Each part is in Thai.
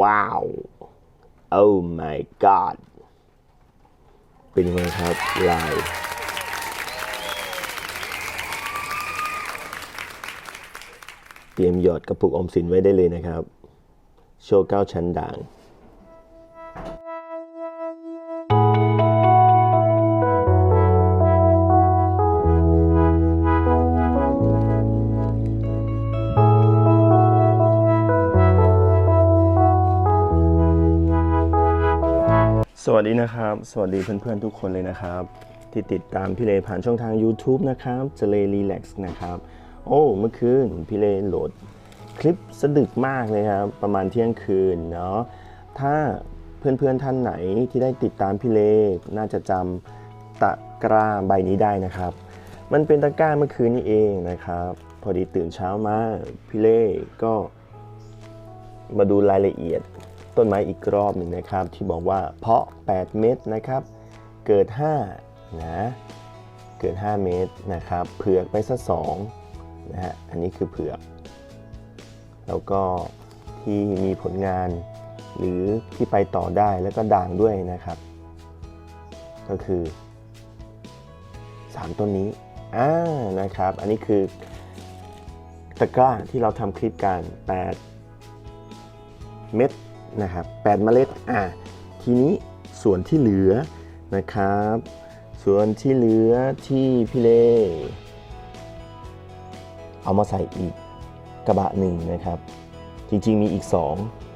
ว้าว oh my god เป็นยังไงครับลายเตรียมหยอดกระปุกอมสินไว้ได้เลยนะครับ โชว์เก้าชั้นด่าง สวัสดีนะครับ สวัสดีเพื่อนๆทุกคนเลยนะครับ ที่ติดตามพี่เลผ่านช่องทาง YouTube นะครับเจเลรีแลกซ์นะครับ โอ้เมื่อคืนพี่เลโหลดคลิปสะดึกมากเลยครับ ประมาณเที่ยงคืนเนาะถ้าเพื่อนๆท่านไหนที่ได้ติดตามพี่เลน่าจะจำตะกร้าใบนี้ได้นะครับ มันเป็นตะกร้าเมื่อคืนนี้เองนะครับ พอดีตื่นเช้ามาพี่เล่ก็มาดูรายละเอียด ต้นไม้อีกรอบหนึ่งนะครับ ที่บอกว่าเพาะ 8 เม็ดนะครับ เกิด5นะเกิด 5 เม็ดนะครับเผือกไปสักสองนะฮะอันนี้คือเผือก แล้วก็ที่มีผลงานหรือที่ไปต่อได้แล้วก็ด่างด้วยนะครับ ก็คือ 3 ต้นนี้อ่านะครับ อันนี้คือตะกร้าที่เราทำคลิปกัน 8 เม็ด นะครับ8เมล็ดอ่าทีนี้ส่วนที่เหลือนะครับ ส่วนที่เหลือที่พี่เล่เอามาใส่อีกกระบะหนึ่งนะครับ จริงๆมีอีก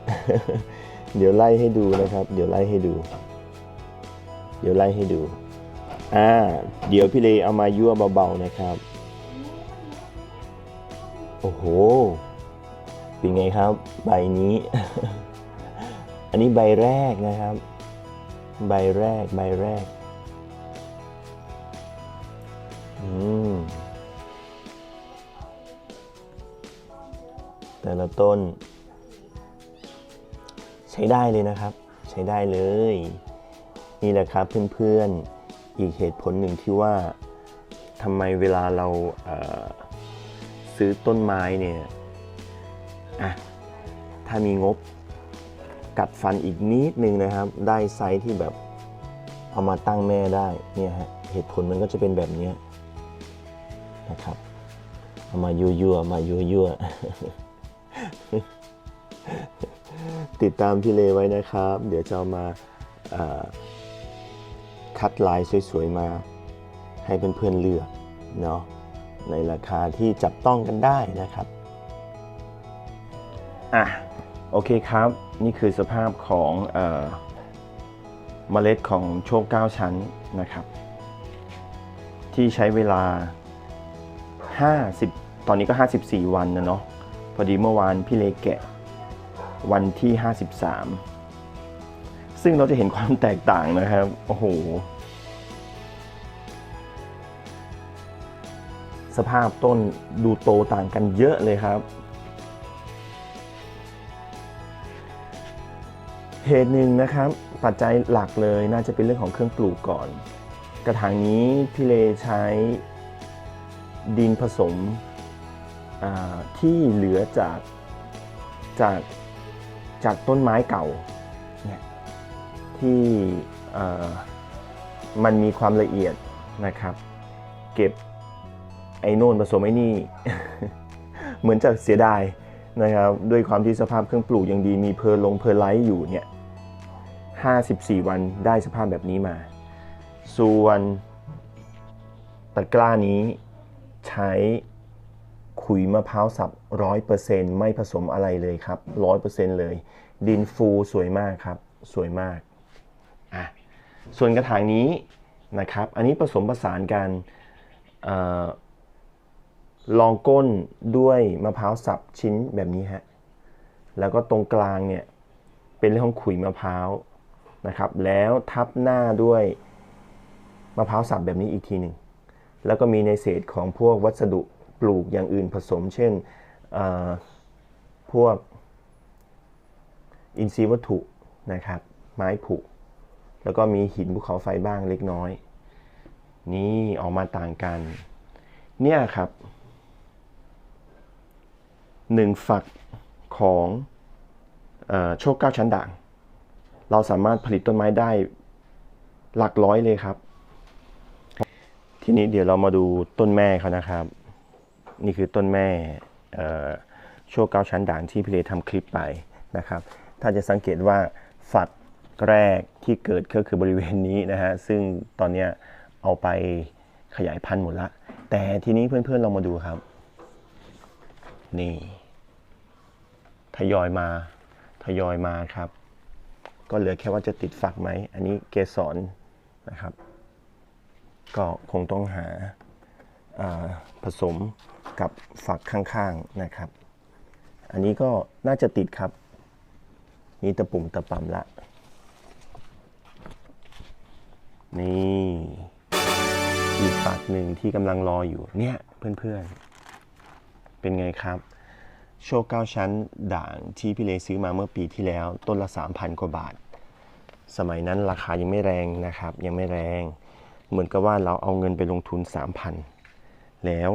2 เดี๋ยวไล่ให้ดูนะครับ เดี๋ยวไล่ให้ดู เดี๋ยวไล่ให้ดูอ่าเดี๋ยวพี่เลเอามายั่วเบาๆนะครับ โอ้โห เป็นไงครับ ใบนี้ อันนี้ใบแรกนะครับ ใบแรกใบแรกอืมแต่ละต้น ใช้ได้เลยนะครับ ใช้ได้เลย นี่แหละครับเพื่อนๆ อีกเหตุผลหนึ่งที่ว่าทำไมเวลาเราเอ่อซื้อต้นไม้เนี่ยอะถ้ามีงบ กัดฟันอีกนิดนึงนะครับ ได้ไซส์ที่แบบเอามาตั้งแม่ได้เนี่ยฮะเหตุผลมันก็จะเป็นแบบนี้นะครับเอามายั่วๆมายั่วๆติดตามพี่เลไว้นะครับ เดี๋ยวจะเอามาคัดลายสวยๆมาให้เพื่อนๆเลือกเนาะในราคาที่จับต้องกันได้นะครับอะ โอเคครับ นี่คือสภาพของเอเมล็ดของโชค9ชั้นนะครับ ที่ใช้เวลา 50 ตอนนี้ก็ 54 วันนะเนาะพอดีเมื่อวานพี่เลแกะวันที่ 53 ซึ่งเราจะเห็นความแตกต่างนะครับ โอ้โห สภาพต้นดูโตต่างกันเยอะเลยครับ เหตุหนึ่งนะครับปัจจัยหลักเลยน่าจะเป็นเรื่องของเครื่องปลูกก่อน กระถางนี้พี่เลใช้ดินผสมที่เหลือจากจากจากต้นไม้เก่าเนี่ยที่มันมีความละเอียดนะครับ เก็บไอ้โน่นผสมไอ้นี่ เหมือนจะเสียดายนะครับด้วยความที่สภาพเครื่องปลูกยังดีมีเพอร์ลงเพอร์ไลท์อยู่เนี่ย 54 วันได้สภาพแบบนี้มา ส่วนตะกร้านี้ใช้ขุยมะพร้าวสับ 100%ไม่ผสมอะไรเลยครับ 100%เลย ดินฟูสวยมากครับ สวยมากอะส่วนกระถางนี้นะครับ อันนี้ผสมผสานกันออลองก้นด้วยมะพร้าวสับชิ้นแบบนี้ฮะ แล้วก็ตรงกลางเนี่ยเป็นเรื่องของขุยมะพร้าว นะครับ แล้วทับหน้าด้วยมะพร้าวสับแบบนี้อีกทีหนึ่ง แล้วก็มีในเศษของพวกวัสดุปลูกอย่างอื่นผสม เช่นพวกอินทรีย์วัตถุนะครับ ไม้ผุ แล้วก็มีหินภูเขาไฟบ้างเล็กน้อย นี่ออกมาต่างกัน เนี่ยครับหนึ่งฝักของอโชคเก้าชั้นด่าง เราสามารถผลิตต้นไม้ได้หลักร้อยเลยครับ ทีนี้เดี๋ยวเรามาดูต้นแม่เขานะครับ นี่คือต้นแม่เอ่อโชคเก้าชั้นด่างที่พี่เลทำคลิปไปนะครับ ถ้าจะสังเกตว่าฝักแรกที่เกิดก็คือบริเวณนี้นะฮะ ซึ่งตอนนี้เอาไปขยายพันธุ์หมดละ แต่ทีนี้เพื่อนๆลองมาดูครับ นี่ ทยอยมา ทยอยมาครับ ก็เหลือแค่ว่าจะติดฝักไหม อันนี้เกสรนะครับ ก็คงต้องหาาผสมกับฝักข้างๆนะครับ อันนี้ก็น่าจะติดครับ มีตะปุ่มตะป่ำละ นี่อีกฝักหนึ่งที่กำลังรออยู่เนี่ยเพื่อนๆ เป็นไงครับ โชคเก้าชั้นด่างที่พี่เลซื้อมาเมื่อปีที่แล้ว ต้นละ 3,000 กว่าบาท สมัยนั้นราคายังไม่แรงนะครับ ยังไม่แรง เหมือนกับว่าเราเอาเงินไปลงทุน 3,000 แล้ว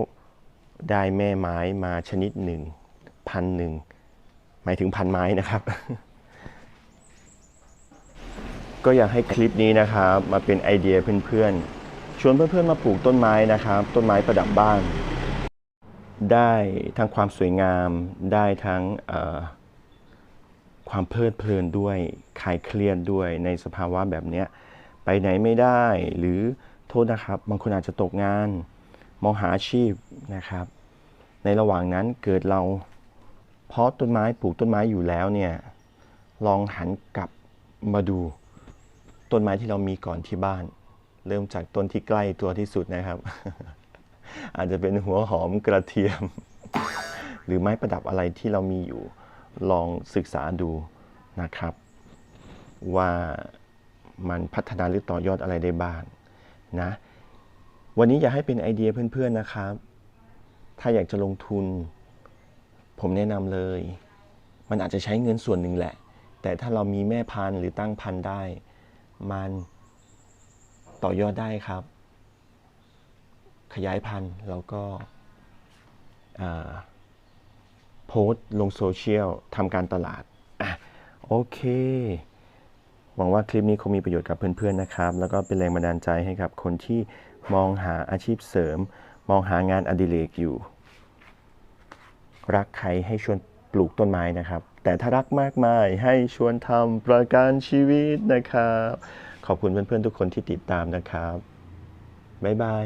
ได้แม่ไม้มาชนิดหนึ่งพันหนึ่งหมายถึงพันไม้นะครับ ก็อยากให้คลิปนี้นะครับ มาเป็นไอเดียเพื่อนๆชวนเพื่อนๆมาปลูกต้นไม้นะครับ ต้นไม้ประดับบ้าน ได้ทั้งความสวยงาม ได้ทั้งความเพลิดเพลินด้วยคลายเครียดด้วยในสภาวะแบบนี้ไปไหนไม่ได้หรือโทษนะครับ บางคนอาจจะตกงาน มองหาอาชีพนะครับ ในระหว่างนั้นเกิดเราเพาะต้นไม้ปลูกต้นไม้อยู่แล้วเนี่ยลองหันกลับมาดูต้นไม้ที่เรามีก่อนที่บ้าน เริ่มจากต้นที่ใกล้ตัวที่สุดนะครับ อาจจะเป็นหัวหอมกระเทียม หรือไม้ประดับอะไรที่เรามีอยู่ลองศึกษาดูนะครับ ว่ามันพัฒนาหรือต่อยอดอะไรได้บ้างนะ วันนี้อยากให้เป็นไอเดียเพื่อนๆนะครับ ถ้าอยากจะลงทุน ผมแนะนำเลย มันอาจจะใช้เงินส่วนหนึ่งแหละ แต่ถ้าเรามีแม่พันธุ์หรือตั้งพันธุ์ได้ มันต่อยอดได้ครับ ขยายพันธุ์แล้วก็โพสต์ลงโซเชียลทำการตลาดอโอเค หวังว่าคลิปนี้คงมีประโยชน์กับเพื่อนๆนะครับ แล้วก็เป็นแรงบันดาลใจให้กับคนที่มองหาอาชีพเสริม มองหางานอดิเรกอยู่ รักใครให้ชวนปลูกต้นไม้นะครับ แต่ถ้ารักมากมายให้ชวนทำประกันชีวิตนะครับ ขอบคุณเพื่อนๆทุกคนที่ติดตามนะครับ บ๊ายบาย